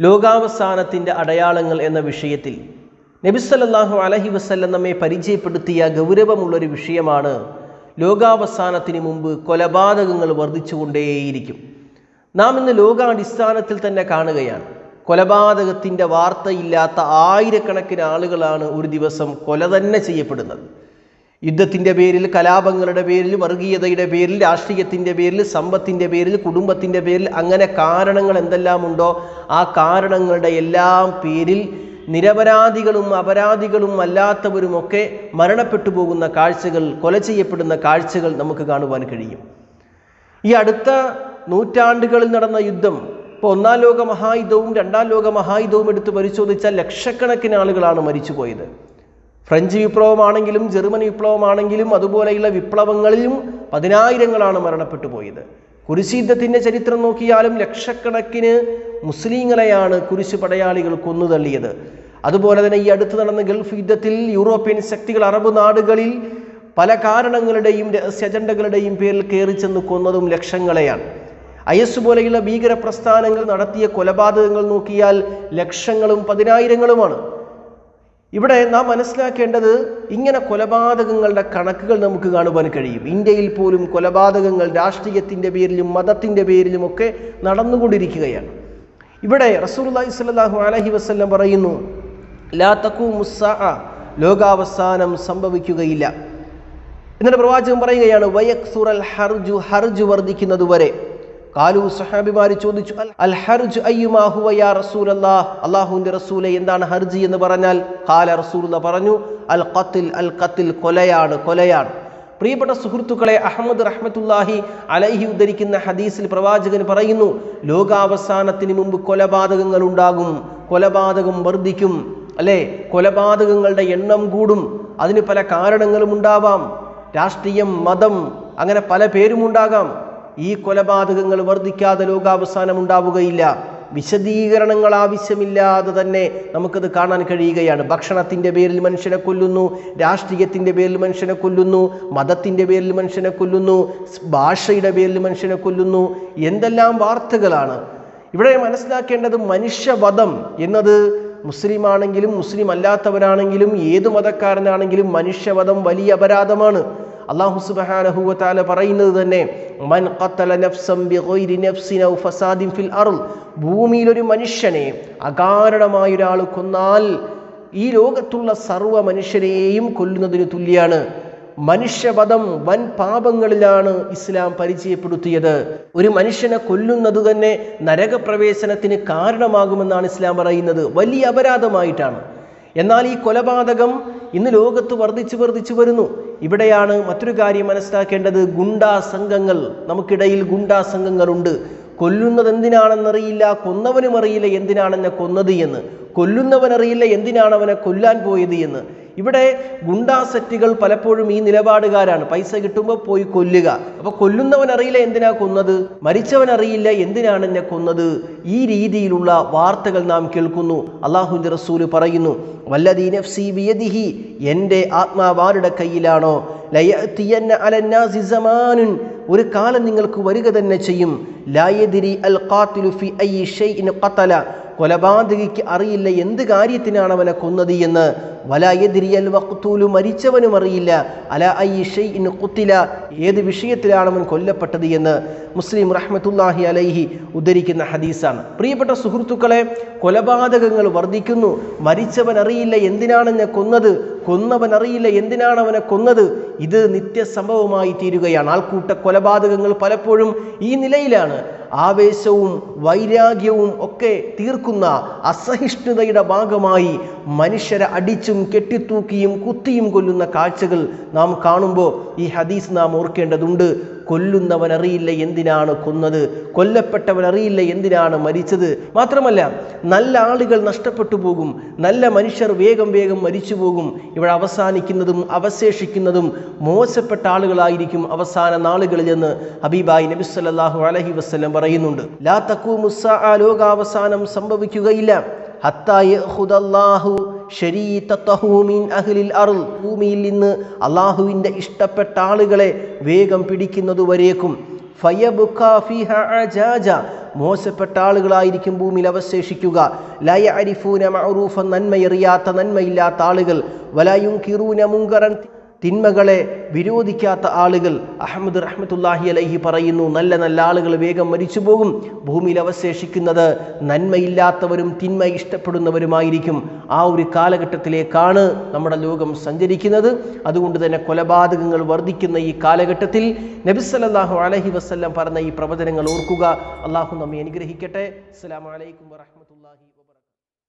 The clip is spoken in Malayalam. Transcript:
ലോകാവസാനത്തിന്റെ അടയാളങ്ങൾ എന്ന വിഷയത്തിൽ നബിസല്ലാഹു അലഹി വസ്ല്ലം നമ്മെ പരിചയപ്പെടുത്തിയ ഗൗരവമുള്ളൊരു വിഷയമാണ് ലോകാവസാനത്തിന് മുമ്പ് കൊലപാതകങ്ങൾ വർദ്ധിച്ചുകൊണ്ടേയിരിക്കും. നാം ഇന്ന് ലോകാടിസ്ഥാനത്തിൽ തന്നെ കാണുകയാണ്. കൊലപാതകത്തിന്റെ വാർത്തയില്ലാത്ത ആയിരക്കണക്കിന് ആളുകളാണ് ഒരു ദിവസം കൊല തന്നെ ചെയ്യപ്പെടുന്നത്. യുദ്ധത്തിന്റെ പേരിൽ കലാപങ്ങളുടെ പേരിൽ വർഗീയതയുടെ പേരിൽ രാഷ്ട്രീയത്തിന്റെ പേരിൽ സമ്പത്തിന്റെ പേരിൽ കുടുംബത്തിന്റെ പേരിൽ അങ്ങനെ കാരണങ്ങൾ എന്തെല്ലാമുണ്ടോ ആ കാരണങ്ങളുടെ എല്ലാം പേരിൽ നിരപരാധികളും അപരാധികളും അല്ലാത്തവരുമൊക്കെ മരണപ്പെട്ടു പോകുന്ന കാഴ്ചകൾ കൊല ചെയ്യപ്പെടുന്ന കാഴ്ചകൾ നമുക്ക് കാണുവാൻ കഴിയും. ഈ അടുത്ത നൂറ്റാണ്ടുകളിൽ നടന്ന യുദ്ധം ഇപ്പോൾ ഒന്നാം ലോക മഹായുദ്ധവും രണ്ടാം ലോക മഹായുദ്ധവും എടുത്ത് പരിശോധിച്ചാൽ ലക്ഷക്കണക്കിന് ആളുകളാണ് മരിച്ചുപോയത്. ഫ്രഞ്ച് വിപ്ലവമാണെങ്കിലും ജർമ്മൻ വിപ്ലവമാണെങ്കിലും അതുപോലെയുള്ള വിപ്ലവങ്ങളിലും പതിനായിരങ്ങളാണ് മരണപ്പെട്ടു പോയത്. കുരിശീദ്ധത്തിന്റെ ചരിത്രം നോക്കിയാലും ലക്ഷക്കണക്കിന് മുസ്ലിങ്ങളെയാണ് കുരിശ് പടയാളികൾ കൊന്നുതള്ളിയത്. അതുപോലെ തന്നെ ഈ അടുത്ത് നടന്ന ഗൾഫ് യുദ്ധത്തിൽ യൂറോപ്യൻ ശക്തികൾ അറബ് നാടുകളിൽ പല കാരണങ്ങളുടെയും രഹസ്യ അജണ്ടകളുടെയും പേരിൽ കയറി ചെന്ന് കൊന്നതും ലക്ഷങ്ങളെയാണ്. ഐ എസ് പോലെയുള്ള ഭീകര പ്രസ്ഥാനങ്ങൾ നടത്തിയ കൊലപാതകങ്ങൾ നോക്കിയാൽ ലക്ഷങ്ങളും പതിനായിരങ്ങളുമാണ്. ഇവിടെ നാം മനസ്സിലാക്കേണ്ടത് ഇങ്ങനെ കൊലപാതകങ്ങളുടെ കണക്കുകൾ നമുക്ക് കാണുവാൻ കഴിയും. ഇന്ത്യയിൽ പോലും കൊലപാതകങ്ങൾ രാഷ്ട്രീയത്തിന്റെ പേരിലും മതത്തിന്റെ പേരിലും ഒക്കെ നടന്നുകൊണ്ടിരിക്കുകയാണ്. ഇവിടെ റസൂലുള്ളാഹി സ്വല്ലല്ലാഹു അലഹി വസ്ല്ലം പറയുന്നു ലാ തക്കു മുസ്സ ലോകാവസാനം സംഭവിക്കുകയില്ല. എന്നിട്ട് പ്രവാചകൻ പറയുകയാണ് വയക്സുറൽ ഹർജു ഹർജു വർദ്ധിക്കുന്നതുവരെ കാലു സഹാബിമാർ ചോദിച്ചു "അൽ- ഹർജ് അയ്യുമാ ഹുവ യാ റസൂലല്ലാഹ് അള്ളാഹുവിന്റെ റസൂലെ എന്താണ് ഹർജി എന്ന് പറഞ്ഞാൽ കാല റസൂലുള്ള പറഞ്ഞു അൽ ഖത്തിൽ അൽ ഖത്തിൽ കൊലയാണ് കൊലയാണ്. പ്രിയപ്പെട്ട സുഹൃത്തുക്കളെ അഹമ്മദ് റഹ്മത്തുല്ലാഹി അലൈഹി ഉദ്ധരിക്കുന്ന ഹദീസിൽ പ്രവാചകൻ പറയുന്നു ലോകാവസാനത്തിന് മുമ്പ് കൊലപാതകങ്ങൾ ഉണ്ടാകും കൊലപാതകം വർദ്ധിക്കും അല്ലേ? കൊലപാതകങ്ങളുടെ എണ്ണം കൂടും അതിന് പല കാരണങ്ങളും ഉണ്ടാവാം രാഷ്ട്രീയം മതം അങ്ങനെ പല പേരും പേരുമുണ്ടാകാം ഈ കൊലപാതകങ്ങൾ വർദ്ധിക്കാതെ ലോകാവസാനം ഉണ്ടാവുകയില്ല. വിശദീകരണങ്ങൾ ആവശ്യമില്ലാതെ തന്നെ നമുക്കത് കാണാൻ കഴിയുകയാണ്. ഭക്ഷണത്തിന്റെ പേരിൽ മനുഷ്യനെ കൊല്ലുന്നു രാഷ്ട്രീയത്തിന്റെ പേരിൽ മനുഷ്യനെ കൊല്ലുന്നു മതത്തിന്റെ പേരിൽ മനുഷ്യനെ കൊല്ലുന്നു ഭാഷയുടെ പേരിൽ മനുഷ്യനെ കൊല്ലുന്നു. എന്തെല്ലാം വാർത്തകളാണ്? ഇവിടെ മനസ്സിലാക്കേണ്ടത് മനുഷ്യവധം എന്നത് മുസ്ലിം ആണെങ്കിലും മുസ്ലിം അല്ലാത്തവരാണെങ്കിലും ഏത് മതക്കാരനാണെങ്കിലും മനുഷ്യവധം വലിയ അപരാധമാണ്. അള്ളാഹു സുബ്ഹാനഹു വ തആല പറയുന്നത് തന്നെ മൻ ഖത്തല നഫ്സൻ ബിഗൈരി നഫ്സിൻ ഔ ഫസാദിൻ ഫിൽ അർൾ ഭൂമിയിൽ ഒരു മനുഷ്യനെ അകാരണമായ ഒരാൾ കൊന്നാൽ ഈ ലോകത്തുള്ള സർവ മനുഷ്യരെയും കൊല്ലുന്നതിന് തുല്യാണ്. മനുഷ്യവധം വൻ പാപങ്ങളിലാണ് ഇസ്ലാം പരിചയപ്പെടുത്തിയത്. ഒരു മനുഷ്യനെ കൊല്ലുന്നത് തന്നെ നരകപ്രവേശനത്തിന് കാരണമാകുമെന്നാണ് ഇസ്ലാം പറയുന്നത്. വലിയ അപരാധമായിട്ടാണ്. എന്നാൽ ഈ കൊലപാതകം ഇന്ന് ലോകത്ത് വർദ്ധിച്ചു വർദ്ധിച്ചു വരുന്നു. ഇവിടെയാണ് മറ്റൊരു കാര്യം മനസ്സിലാക്കേണ്ടത്. ഗുണ്ടാ സംഘങ്ങൾ നമുക്കിടയിൽ ഗുണ്ടാ സംഘങ്ങളുണ്ട്. കൊല്ലുന്നത് എന്തിനാണെന്നറിയില്ല കൊന്നവനും അറിയില്ല എന്തിനാണെന്നെ കൊന്നത് എന്ന്. കൊല്ലുന്നവനറിയില്ല എന്തിനാണ് അവനെ കൊല്ലാൻ പോയത് എന്ന്. ഇവിടെ ഗുണ്ടാസെറ്റുകൾ പലപ്പോഴും ഈ നിലപാടുകാരാണ്. പൈസ കിട്ടുമ്പോൾ പോയി കൊല്ലുക. അപ്പൊ കൊല്ലുന്നവൻ അറിയില്ല എന്തിനാ കൊന്നത്? മരിച്ചവൻ അറിയില്ല എന്തിനാണ് എന്നെ കൊന്നത്? ഈ രീതിയിലുള്ള വാർത്തകൾ നാം കേൾക്കുന്നു. അള്ളാഹുവിന്റെ റസൂൽ പറയുന്നു ബിയദിഹി എന്റെ ആത്മാവാരുടെ കയ്യിലാണോ? ഒരു കാലം നിങ്ങൾക്ക് വരിക തന്നെ ചെയ്യും. ലായദിരി ഖതല കൊലപാതകിക്ക് അറിയില്ല. എന്ത് കാര്യത്തിനാണ് അവനെ കൊന്നത് എന്ന്? വലായതിരിയൽ വക്തൂലു മരിച്ചവനും അറിയില്ല. അല ഐ ഇന്ന് കുത്തില ഏത് വിഷയത്തിലാണ് അവൻ കൊല്ലപ്പെട്ടത് എന്ന്? മുസ്ലിം റഹ്മത്തുല്ലാഹി അലൈഹി ഉദ്ധരിക്കുന്ന ഹദീസാണ്. പ്രിയപ്പെട്ട സുഹൃത്തുക്കളെ കൊലപാതകങ്ങൾ വർദ്ധിക്കുന്നു. മരിച്ചവൻ അറിയില്ല എന്തിനാണ് എന്നെ കൊന്നത്? കൊന്നവൻ അറിയില്ല എന്തിനാണ് അവനെ കൊന്നത്? ഇത് നിത്യസംഭവമായി തീരുകയാണ്. ആൾക്കൂട്ട കൊലപാതകങ്ങൾ പലപ്പോഴും ഈ നിലയിലാണ്. ആവേശവും വൈരാഗ്യവും ഒക്കെ തീർക്കുന്ന അസഹിഷ്ണുതയുടെ ഭാഗമായി മനുഷ്യരെ അടിച്ചും കെട്ടിത്തൂക്കിയും കുത്തിയും കൊല്ലുന്ന കാഴ്ചകൾ നാം കാണുമ്പോൾ ഈ ഹദീസ് നാം ഓർക്കേണ്ടതുണ്ട്. കൊല്ലുന്നവൻ അറിയില്ല എന്തിനാണ് കൊന്നത്? കൊല്ലപ്പെട്ടവൻ അറിയില്ല എന്തിനാണ് മരിച്ചത്? മാത്രമല്ല നല്ല ആളുകൾ നഷ്ടപ്പെട്ടു പോകും. നല്ല മനുഷ്യർ വേഗം വേഗം മരിച്ചു പോകും. ഇവിടെ അവസാനിക്കുന്നതും അവശേഷിക്കുന്നതും മോശപ്പെട്ട ആളുകളായിരിക്കും അവസാന നാളുകളിൽ എന്ന് ഹബീബായി നബി സല്ലാഹു അലഹി വസ്ലം പറയുന്നുണ്ട്. ലാ തക്കു മുസ്സ ആ ലോകാവസാനം സംഭവിക്കുകയില്ല. ഹത്താ യഖുദല്ലാഹു ശരീഅത്തഹു മിൻ അഹ്ലിൽ അർൾ ഭൂമിയിൽ നിന്ന് അള്ളാഹുവിന്റെ ഇഷ്ടപ്പെട്ട ആളുകളെ വേഗം പിടിക്കുന്നതുവരേക്കും. മോശപ്പെട്ട ആളുകളായിരിക്കും ഭൂമിയിൽ അവശേഷിക്കുക. ലയ അരിഫൂന മഅറൂഫ നന്മയറിയാത്ത നന്മയില്ലാത്ത ആളുകൾ. വലയും കിറൂന മുങ്കറൻ തിന്മകളെ വിരോധിക്കാത്ത ആളുകൾ അഹമ്മദ് റഹ്മത്തുല്ലാഹി അലൈഹി പറയുന്നു നല്ല നല്ല ആളുകൾ വേഗം മരിച്ചു പോകും ഭൂമിയിൽ അവശേഷിക്കുന്നത് നന്മയില്ലാത്തവരും തിന്മ ഇഷ്ടപ്പെടുന്നവരുമായിരിക്കും. ആ ഒരു കാലഘട്ടത്തിലേക്കാണ് നമ്മുടെ ലോകം സഞ്ചരിക്കുന്നത്. അതുകൊണ്ട് തന്നെ കൊലപാതകങ്ങൾ വർദ്ധിക്കുന്ന ഈ കാലഘട്ടത്തിൽ നബിസ്ലാഹു അലഹി വസ്ല്ലാം പറഞ്ഞ ഈ പ്രവചനങ്ങൾ ഓർക്കുക. അള്ളാഹു നമ്മെ അനുഗ്രഹിക്കട്ടെ. അസ്സാം വലൈക്കും വറഹ്മത്തുള്ളാഹി